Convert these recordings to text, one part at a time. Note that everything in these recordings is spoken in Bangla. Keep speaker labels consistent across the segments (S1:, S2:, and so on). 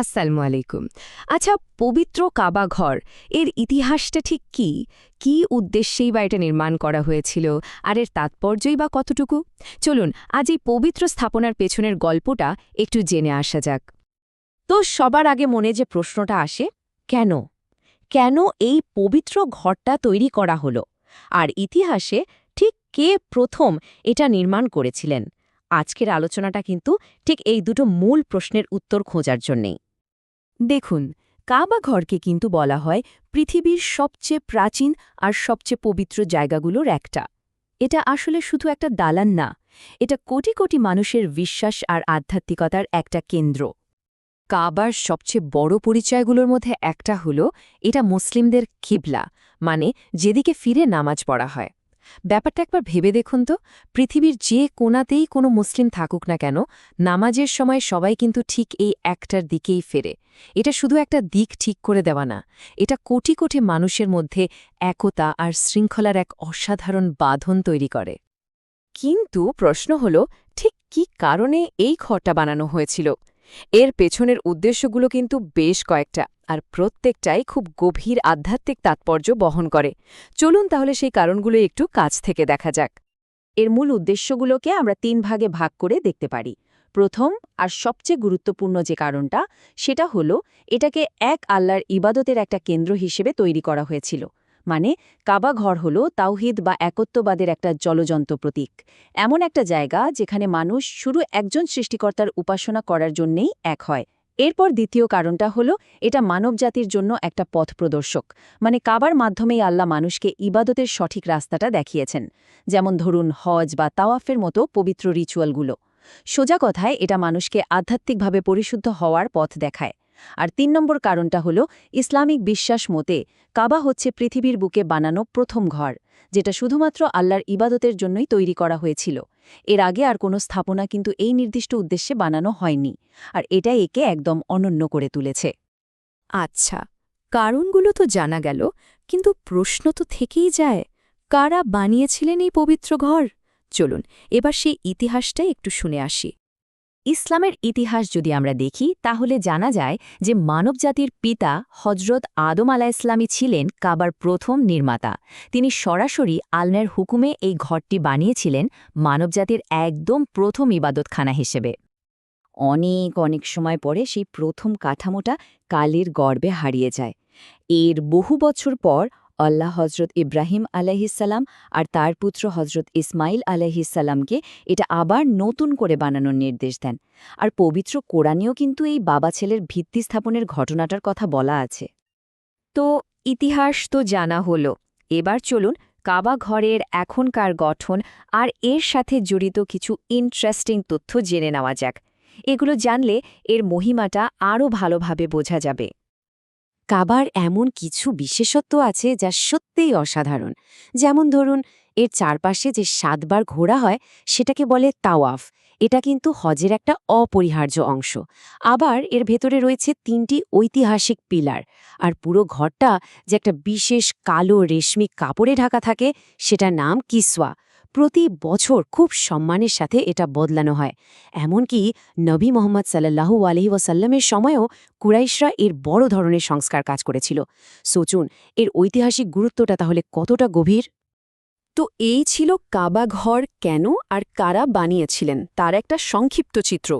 S1: আসসালামু আলাইকুম। আচ্ছা পবিত্র কাবা ঘর, এর ইতিহাসটা ঠিক কি? কি উদ্দেশ্যেই বা এটা নির্মাণ করা হয়েছিল? আর এর তাৎপর্যই বা কতটুকু? চলুন, আজ এই পবিত্র স্থাপনার পেছনের গল্পটা একটু জেনে আসা যাক।
S2: তো সবার আগে মনে যে প্রশ্নটা আসে, কেন? কেন এই পবিত্র ঘরটা তৈরি করা হলো? আর ইতিহাসে ঠিক কে প্রথম এটা নির্মাণ করেছিলেন? আজকের আলোচনাটা কিন্তু ঠিক এই দুটো মূল প্রশ্নের উত্তর খোঁজার জন্যেই।
S1: দেখুন, কাবা ঘরকে কিন্তু বলা হয় পৃথিবীর সবচেয়ে প্রাচীন আর সবচেয়ে পবিত্র জায়গাগুলোর একটা। এটা আসলে শুধু একটা দালান না, এটা কোটি কোটি মানুষের বিশ্বাস আর আধ্যাত্মিকতার একটা কেন্দ্র। কাবার সবচেয়ে বড় পরিচয়গুলোর মধ্যে একটা হল, এটা মুসলিমদের কিবলা মানে যেদিকে ফিরে নামাজ পড়া হয়। ব্যাপারটা একবার ভেবে দেখুন তো। পৃথিবীর যে কোনাতেই কোনো মুসলিম থাকুক না কেন, নামাজের সময় সবাই কিন্তু ঠিক এই একটার দিকেই ফেরে। এটা শুধু একটা দিক ঠিক করে দেওয়া না, এটা কোটি কোটি মানুষের মধ্যে একতা আর শৃঙ্খলার এক অসাধারণ বাঁধন তৈরি করে। কিন্তু প্রশ্ন হল, ঠিক কি কারণে এই ঘরটা বানানো হয়েছিল? এর পেছনের উদ্দেশ্যগুলো কিন্তু বেশ কয়েকটা, আর প্রত্যেকটাই খুব গভীর আধ্যাত্মিক তাৎপর্য বহন করে। চলুন তাহলে সেই কারণগুলো একটু কাছ থেকে দেখা যাক।
S2: এর মূল উদ্দেশ্যগুলোকে আমরা তিন ভাগে ভাগ করে দেখতে পারি। প্রথম, আর সবচেয়ে গুরুত্বপূর্ণ যে কারণটা, সেটা হলো, এটাকে এক আল্লাহর ইবাদতের একটা কেন্দ্র হিসেবে তৈরি করা হয়েছিল। মানে কাবা ঘর হল তাওহিদ বা একত্ববাদের একটা জলজন্ত প্রতীক। এমন একটা জায়গা যেখানে মানুষ শুরু একজন সৃষ্টিকর্তার উপাসনা করার জন্যেই এক হয়। এরপর দ্বিতীয় কারণটা হলো এটা মানবজাতির জন্য একটা পথ প্রদর্শক। মানে কাবার মাধ্যমেই আল্লাহ মানুষকে ইবাদতের সঠিক রাস্তাটা দেখিয়েছেন। যেমন ধরুন হজ বা তাওয়াফের মতো পবিত্র রিচুয়ালগুলো। সোজা কথায় এটা মানুষকে আধ্যাত্মিকভাবে পরিশুদ্ধ হওয়ার পথ দেখায়। আর তিন নম্বর কারণটা হলো, ইসলামিক বিশ্বাস মতে কাবা হচ্ছে পৃথিবীর বুকে বানানো প্রথম ঘর, যেটা শুধুমাত্র আল্লাহর ইবাদতের জন্যই তৈরি করা হয়েছিল। এর আগে আর কোনো স্থাপনা কিন্তু এই নির্দিষ্ট উদ্দেশ্যে বানানো হয়নি, আর এটা একে একদম অনন্য করে তুলেছে।
S1: আচ্ছা কারণগুলো তো জানা গেল, কিন্তু প্রশ্ন তো থেকেই যায়, কারা বানিয়েছিলেন এই পবিত্র ঘর? চলুন, এবার সেই ইতিহাসটাই একটু শুনে আসি।
S2: ইসলামের ইতিহাস যদি আমরা দেখি, তাহলে জানা যায় যে মানবজাতির পিতা হজরত আদম আলা ইসলামী ছিলেন কাবার প্রথম নির্মাতা। তিনি সরাসরি আলনের হুকুমে এই ঘরটি বানিয়েছিলেন মানবজাতির একদম প্রথম ইবাদতখানা হিসেবে। অনেক অনেক সময় পরে সেই প্রথম কাঠামোটা কালের গর্বে হারিয়ে যায়। এর বহু বছর পর আল্লাহ হজরত ইব্রাহিম আলাইহিসাল্লাম আর তার পুত্র হজরত ইসমাইল আলাইহিসাল্লামকে এটা আবার নতুন করে বানানোর নির্দেশ দেন। আর পবিত্র কোরআনেও কিন্তু এই বাবা ছেলের ভিত্তি স্থাপনের ঘটনাটার কথা বলা আছে।
S1: তো, ইতিহাস তো জানা হল। এবার চলুন কাবা ঘরের এখনকার গঠন আর এর সাথে জড়িত কিছু ইন্টারেস্টিং তথ্য জেনে নেওয়া যাক। এগুলো জানলে এর মহিমাটা আরও ভালোভাবে বোঝা যাবে।
S2: কাবার এমন কিছু বিশেষত্ব আছে যা সত্যিই অসাধারণ। যেমন ধরুন, এর চারপাশে যে সাতবার ঘোরা হয়, সেটাকে বলে তাওয়াফ। এটা কিন্তু হজের একটা অপরিহার্য অংশ। আবার এর ভেতরে রয়েছে তিনটি ঐতিহাসিক পিলার। আর পুরো ঘরটা যে একটা বিশেষ কালো রেশমি কাপড়ে ঢাকা থাকে, সেটার নাম কিসওয়া। প্রতি বছর খুব সম্মানের সাথে এটা বদলানো হয়। এমনকি নবী মোহাম্মদ সাল্লাহু আলহি ওয়াসাল্লামের সময়ও কুরাইশরা এর বড় ধরনের সংস্কার কাজ করেছিল। সোচুন এর ঐতিহাসিক গুরুত্বটা তাহলে কতটা গভীর?
S1: তো এই ছিল কাবা ঘর কেন আর কারা বানিয়েছিলেন তার একটা সংক্ষিপ্ত চিত্র।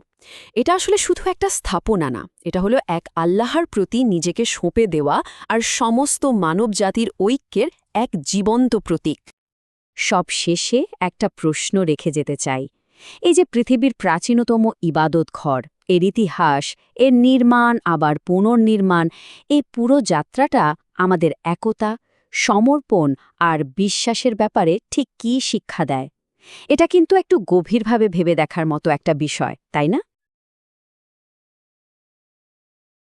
S1: এটা আসলে শুধু একটা স্থাপনা না, এটা হলো এক আল্লাহর প্রতি নিজেকে সঁপে দেওয়া আর সমস্ত মানবজাতির ঐক্যের এক জীবন্ত প্রতীক।
S2: সব শেষে একটা প্রশ্ন রেখে যেতে চাই। এই যে পৃথিবীর প্রাচীনতম ইবাদত ঘর, এর ইতিহাস, এর নির্মাণ, আবার পুনর্নির্মাণ এই পুরো যাত্রাটা আমাদের একতা, সমর্পণ আর বিশ্বাসের ব্যাপারে ঠিক কী শিক্ষা দেয়? এটা কিন্তু একটু গভীরভাবে ভেবে দেখার মতো একটা বিষয়, তাই না?